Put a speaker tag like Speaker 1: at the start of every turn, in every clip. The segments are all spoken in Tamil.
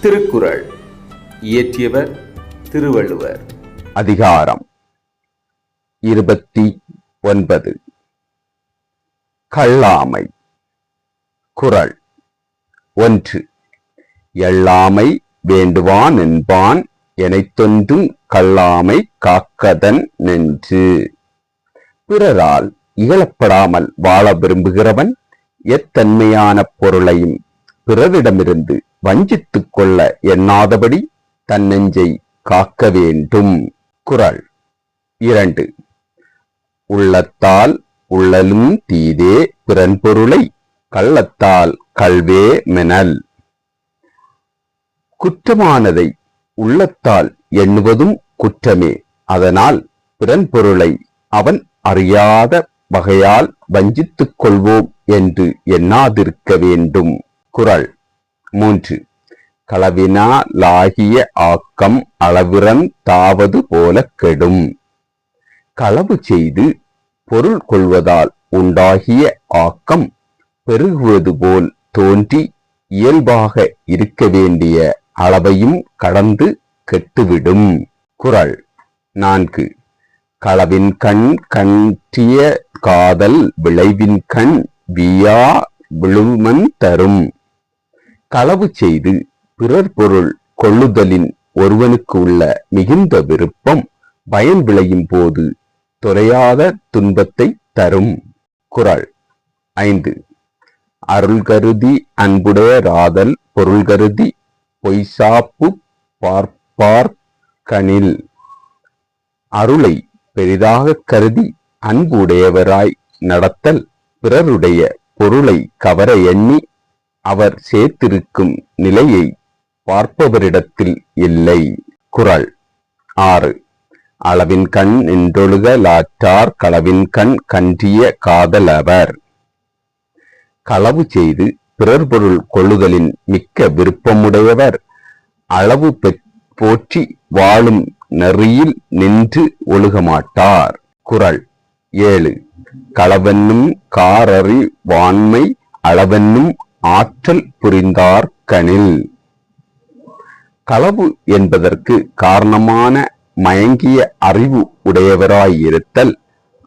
Speaker 1: திருக்குறள். இயற்றியவர் திருவள்ளுவர்.
Speaker 2: அதிகாரம். இருபத்தி ஒன்பது. கள்ளாமை குரல் ஒன்று. எள்ளாமை வேண்டுவான் என்பான் எனைத்தொன்றும் கள்ளாமை காக்கதன் நென்று. பிறரால் இகழப்படாமல் வாழ விரும்புகிறவன் எத்தன்மையான பொருளையும் பிறரிடமிருந்து வஞ்சித்துக் கொள்ள எண்ணாதபடி தன்னெஞ்சை காக்க வேண்டும். குரல் இரண்டு. உள்ளத்தால் உள்ளலும் தீதே பிறன் பொருளை கள்ளத்தால் கல்வே மெனல். குற்றமானதை உள்ளத்தால் எண்ணுவதும் குற்றமே. அதனால் பிறன் பொருளை அவன் அறியாத வகையால் வஞ்சித்துக் கொள்வோம் என்று எண்ணாதிருக்க வேண்டும். குரல். மூன்று. களவினா லாகிய ஆக்கம் அளவிறன் தாவது போல கெடும். களவு செய்து பொருள் கொள்வதால் உண்டாகிய ஆக்கம் பெருகுவது போல் தோன்றி இயல்பாக இருக்க வேண்டிய அளவையும் கடந்து கெட்டுவிடும். குரல். நான்கு. களவின் கண் கண்டிய காதல் விளைவின் கண் வியா விழுமன் தரும். களவு செய்து பிறர் பொருள் கொள்ளுதலின் ஒருவனுக்கு உள்ள மிகுந்த விருப்பம் பயன் விளையும் போது துறையாத துன்பத்தை தரும். குரல் ஐந்து. அருள் கருதி அன்புடைய ராதல் பொருள் கருதி பொய்சாப்பு பார்ப்பார் கணில் அருளை பெரிதாக கருதி அன்பு உடையவராய் நடத்தல் பிறருடைய பொருளை கவர எண்ணி அவர் சேர்த்திருக்கும் நிலையை பார்ப்பவரிடத்தில் இல்லை. குரல் ஆறு. அளவின் கண் நின்றொழுக லாற்றார் களவின் கண் கன்றிய காதலவர். களவு செய்து பிறர் பொருள் கொள்ளுதலின் மிக்க விருப்பமுடையவர். அளவு பெற்- போற்றி வாழும் நெறியில் நின்று ஒழுகமாட்டார். குறள் ஏழு. களவென்னும் காரறி வான்மை அளவென்னும் ஆற்றல் புரிந்தார் கணில் களவு என்பதற்கு காரணமான மயங்கிய அறிவு உடையவராயிருத்தல்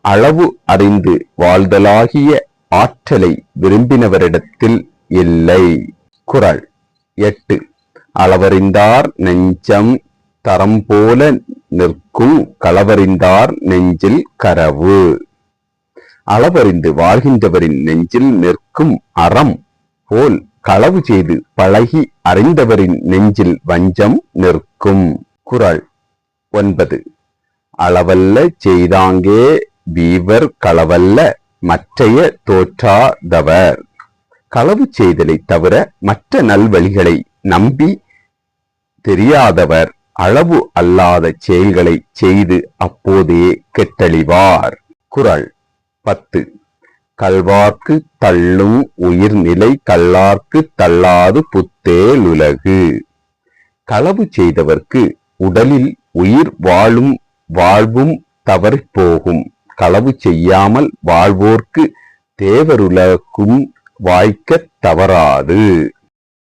Speaker 2: அளவு அறிந்து வாழ்தலாகிய ஆற்றலை விரும்பினவரிடத்தில் இல்லை. குரல் எட்டு. அளவறிந்தார் நெஞ்சம் தரம் போல நிற்கும் களவறிந்தார் நெஞ்சில் கரவு. அளவறிந்து வாழ்கின்றவரின் நெஞ்சில் நிற்கும் அறம் போல் களவு செய்து பழகி அறிந்தவரின் நெஞ்சில் வஞ்சம் நிற்கும். குரல் ஒன்பது. அளவல்ல செய்தாங்கே வீவர் களவல்ல மற்றைய தோற்றாதவர். களவு செய்தலை தவிர மற்ற நல்வழிகளை நம்பி தெரியாதவர். அளவு அல்லாத செயல்களை செய்து அப்போதே கெட்டழிவார். குரல் பத்து. கல்வார்க்கு தள்ளும் உயிர்நிலை கல்லார்க்கு தள்ளாது புத்தேலுலகு களவு செய்தவர்க்கு உடலில் உயிர் வாழும் வாழ்வும் தவறிப் போகும். களவு செய்யாமல் வாழ்வோர்க்கு தேவருலகும் வாய்க்கத் தவறாது.